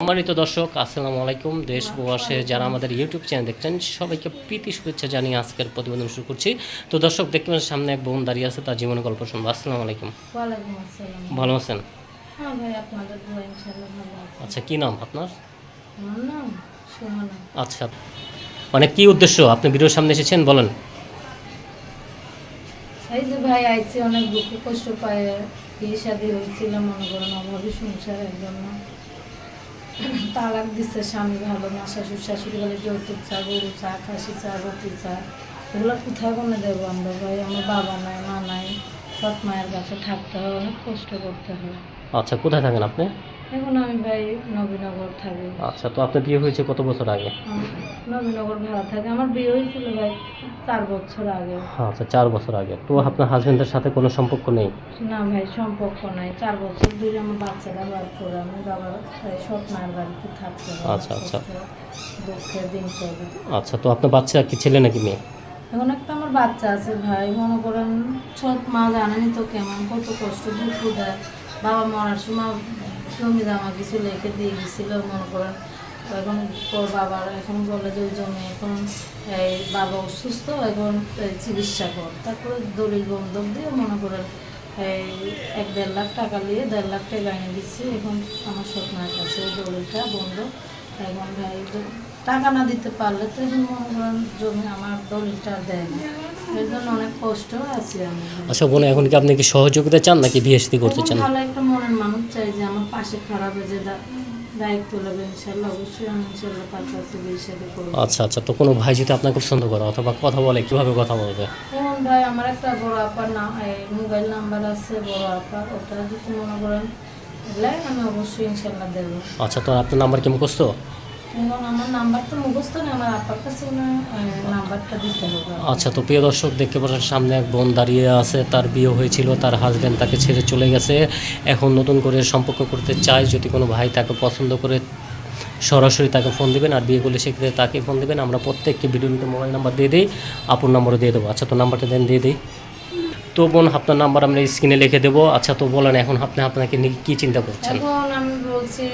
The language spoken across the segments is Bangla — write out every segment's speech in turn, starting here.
সম্মানিত দর্শক আসসালামু আলাইকুম। দেশ প্রবাসে যারা আমাদের ইউটিউব চ্যানেল দেখছেন সবাইকে প্রীতি শুভেচ্ছা জানিয়ে আজকের প্রতিবেদন শুরু করছি। তো দর্শক দেখতে পাচ্ছেন সামনে এক বোন দাঁড়িয়ে আছে তার জীবনের গল্প শুনব। আসসালামু আলাইকুম। ভালো আছেন? হ্যাঁ আচ্ছা কি নাম আপনার? আচ্ছা মানে কি উদ্দেশ্য? আপনি ভিডিওর সামনে এসেছেন বলেন। এই যে ভাই আইছি অনেক দুঃখ কষ্ট পায় বিয়ে শাদি হয়েছিল মনে করেন অভাবী সংসারের জন্য। তালাক দিচ্ছে স্বামী ভালো না শাশুড়, শাশুড়ি বলে যৌতুক চা গরু চা খাসি চা রুটি চা, এগুলো কোথায় কোনো দেবো আমরা ভাই? আমার বাবা নাই, মা নাই, সৎ মায়ের কাছে থাকতে হয়, অনেক কষ্ট করতে হয়। আচ্ছা কোথায় থাকেন আপনি? এখন আমি ভাই নবীনগর থাকি। আচ্ছা তো আপনার বিয়ে হয়েছে কত বছর আগে? নবীনগর ভাড়া থাকে। আমার বিয়ে হয়েছিল ভাই চার বছর আগে। আচ্ছা চার বছর আগে। তো আপনার হাজবেন্ডের সাথে কোনো সম্পর্ক নেই? না ভাই সম্পর্ক নাই। চার বছর ধরে আমার বাচ্চারা বার করে আমি বাবার সৎ মায়ের বাড়িতে থাকতে। আচ্ছা, আচ্ছা। কষ্ট, দুঃখে দিন চলে। আচ্ছা তো আপনার বাচ্চা কি ছেলে নাকি মেয়ে? এখন একটা আমার বাচ্চা আছে ভাই। মনে করেন সৎ মা জানেনি তো কেমন কত কষ্ট দুঃখ দেয়। বাবা মরার সময় জমি আমাকে কিছু লেখে দিয়ে গেছিল, মনে করেন, এখন বাবার এখন বলে যে ওই জমি এখন, এই বাবা অসুস্থ, এখন চিকিৎসা কর। তারপরে দলিল বন্ধক দিয়ে মনে করেন, এই এক দেড় লাখ টাকা নিয়ে দেড় লাখ টাকা এনে দিচ্ছি, এখন আমার স্বপ্নের কাছে দলিলটা বন্ধ। এখন ভাই টাকা না দিতে পারলে তো মনে করেন জমি আমার দলিলটা দেয় না। এর জন্য অনেক কষ্ট আছি আমি। আচ্ছা বোন এখন কি আপনি কি সহযোগিতা চান নাকি করতে চান? ভালো একটা মনের মানুষ চাই যে আমার পাশে খারাপ যে দায়িত্ব নেবে ইনশাল্লাহ অবশ্যই আমি ইনশাল্লাহ তার কাছে বিয়ে সাথে আচ্ছা আচ্ছা তো কোনো ভাই যদি আপনাকে পছন্দ করে অথবা কথা বলে কীভাবে কথা বলবে? এখন ভাই আমার একটা বড় আপার নাম মোবাইল নাম্বার আছে বড় আপার ওটা যদি মনে করেন আমি অবশ্যই ইনশাল্লাহ দেবো। আচ্ছা তো আপনার নাম্বার কি মুখস্থ? আচ্ছা তো প্রিয় দর্শক, দেখতে পাচ্ছেন সামনে এক বোন দাঁড়িয়ে আছে, তার বিয়ে হয়েছিল, তার হাজব্যান্ড তাকে ছেড়ে চলে গেছে। এখন নতুন করে সম্পর্ক করতে চায়, যদি কোনো ভাই তাকে পছন্দ করে, সরাসরি তাকে ফোন দেবেন আর বিয়ে করলে সেক্ষেত্রে তাকে ফোন দেবেন। আমরা প্রত্যেককে ভিডিওতে মোবাইল নাম্বার দিয়ে দিই, আপুর নম্বরও দিয়ে দেবো। আচ্ছা তো নাম্বারটা দেন, দিয়ে দিই। তো বোন, আপনার নাম্বার আমরা স্ক্রিনে লিখে দেবো। আচ্ছা তো বলেন এখন আপনি, আপনাকে নিয়ে কী চিন্তা করছেন? এখন আমি বলছি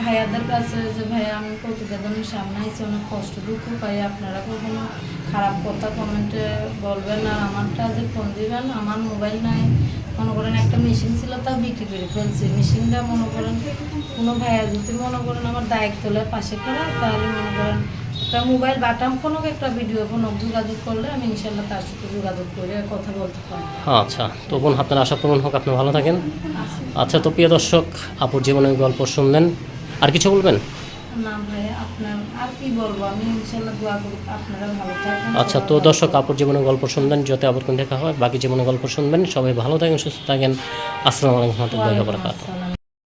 ভাইয়াদের কাছে যে ভাইয়া আমি প্রতিবেদনের সামনে আইছি, অনেক কষ্ট দুঃখ পাই। আপনারা কখনো খারাপ কথা কমেন্টে বলবেন আর আমারটা যে ফোন দিবেন, আমার মোবাইল নাই। মনে করেন একটা মেশিন ছিল, তাও বিক্রি করে ফেলছি। মেশিনটা মনে করেন কোনো ভাইয়া যদি মনে করেন আমার দায়িত্ব পাশে করে তাহলে মনে করেন একটা মোবাইল বাটাম কোনো একটা ভিডিও কোনো যোগাযোগ করলে আমি ইনশাল্লাহ তার সাথে যোগাযোগ করে কথা বলতে পারি আচ্ছা তো বোন আপনার আশা পূরণ হোক আপনি ভালো থাকেন। আচ্ছা তো প্রিয় দর্শক আপুর জীবনের গল্প শুনলেন। আর কিছু বলবেন? আচ্ছা তো দর্শক আপুর জীবনের গল্প শুনবেন যাতে আবার কোন দেখা হয় বাকি জীবনের গল্প শুনবেন। সবাই ভালো থাকেন সুস্থ থাকেন। আসসালামু আলাইকুম রহমতুল্লাহি